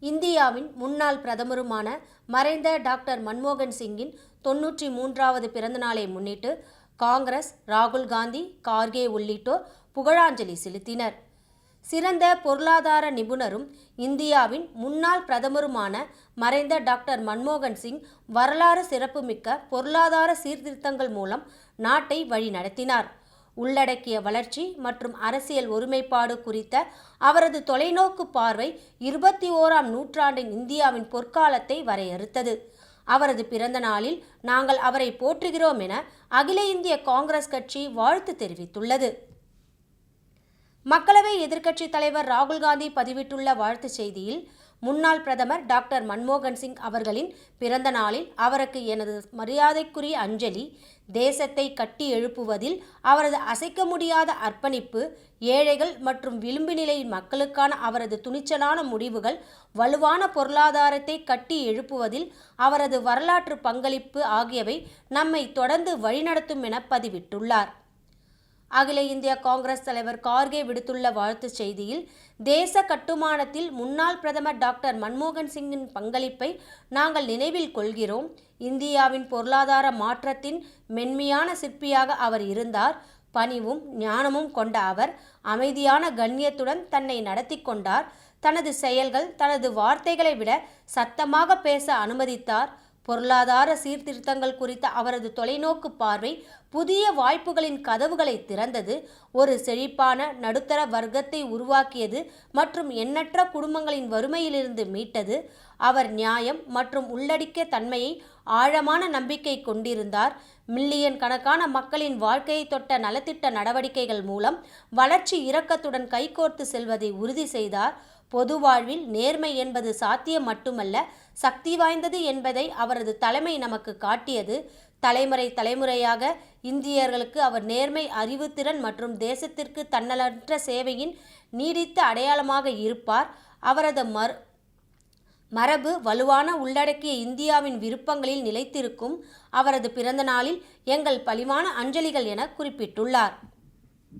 இந்தியாவின் முன்னாள் பிரதமருமான மறைந்த டாக்டர் மன்மோகன் சிங்கின் தொன்னூற்றி மூன்றாவது பிறந்தநாளை முன்னிட்டு காங்கிரஸ் ராகுல் காந்தி கார்கே உள்ளிட்டோர் புகழாஞ்சலி செலுத்தினர். சிறந்த பொருளாதார நிபுணரும் இந்தியாவின் முன்னாள் பிரதமருமான மறைந்த டாக்டர் மன்மோகன் சிங் வரலாறு சிறப்புமிக்க பொருளாதார சீர்திருத்தங்கள் மூலம் நாட்டை வழிநடத்தினார். உள்ளடக்கிய வளர்ச்சி மற்றும் அரசியல் ஒருமைப்பாடு குறித்த அவரது தொலைநோக்கு பார்வை இருபத்தி ஓராம் நூற்றாண்டின் இந்தியாவின் பொற்காலத்தை வரையறுத்தது. அவரது பிறந்த நாளில் நாங்கள் அவரை போற்றுகிறோம் என அகில இந்திய காங்கிரஸ் கட்சி வாழ்த்து தெரிவித்துள்ளது. மக்களவை எதிர்க்கட்சித் தலைவர் ராகுல் காந்தி பதிவிட்டுள்ள வாழ்த்துச் செய்தியில் முன்னாள் பிரதமர் டாக்டர் மன்மோகன் சிங் அவர்களின் பிறந்த நாளில் அவருக்கு எனது மரியாதைக்குரிய அஞ்சலி தேசத்தை கட்டி எழுப்புவதில் அவரது அசைக்க முடியாத அர்ப்பணிப்பு ஏழைகள் மற்றும் விளிம்பு நிலையின் மக்களுக்கான அவரது துணிச்சலான முடிவுகள் வலுவான பொருளாதாரத்தை கட்டி எழுப்புவதில் அவரது வரலாற்று பங்களிப்பு ஆகியவை நம்மை தொடர்ந்து வழிநடத்தும் என பதிவிட்டுள்ளார். அகில இந்திய காங்கிரஸ் தலைவர் கார்கே விடுத்துள்ள வாழ்த்துச் செய்தியில் தேச கட்டுமானத்தில் முன்னாள் பிரதமர் டாக்டர் மன்மோகன் சிங்கின் பங்களிப்பை நாங்கள் நினைவில் கொள்கிறோம். இந்தியாவின் பொருளாதார மாற்றத்தின் மென்மையான சிற்பியாக அவர் இருந்தார். பணிவும் ஞானமும் கொண்ட அவர் அமைதியான கண்ணியத்துடன் தன்னை நடத்தி கொண்டார். தனது செயல்கள் தனது வார்த்தைகளை விட சத்தமாக பேச அனுமதித்தார். பொருளாதார சீர்திருத்தங்கள் குறித்த அவரது தொலைநோக்கு பார்வை புதிய வாய்ப்புகளின் கதவுகளை திறந்தது. ஒரு செழிப்பான நடுத்தர வர்க்கத்தை உருவாக்கியது மற்றும் எண்ணற்ற குடும்பங்களின் வறுமையிலிருந்து மீட்டது. அவர் நியாயம் மற்றும் உள்ளடிக்க தன்மையை ஆழமான நம்பிக்கை கொண்டிருந்தார். மில்லியன் கணக்கான மக்களின் வாழ்க்கையை தொட்ட நலத்திட்ட நடவடிக்கைகள் மூலம் வளர்ச்சி இரக்கத்துடன் கைகோர்த்து செல்வதை உறுதி செய்தார். பொது வாழ்வில் நேர்மை என்பது சாத்தியம் மட்டுமல்ல சக்தி வாய்ந்தது என்பதை அவரது தலைமை நமக்கு காட்டியது. தலைமுறை தலைமுறையாக இந்தியர்களுக்கு அவர் நேர்மை அறிவுத்திறன் மற்றும் தேசத்திற்கு தன்னலற்ற சேவையின் நீடித்த அடையாளமாக இருப்பார். அவரது மறு மரபு வலுவான உள்ளடக்கிய இந்தியாவின் விருப்பங்களில் நிலைத்திருக்கும். அவரது பிறந்த நாளில் எங்கள் பலிவான அஞ்சலிகள் என குறிப்பிட்டுள்ளார்.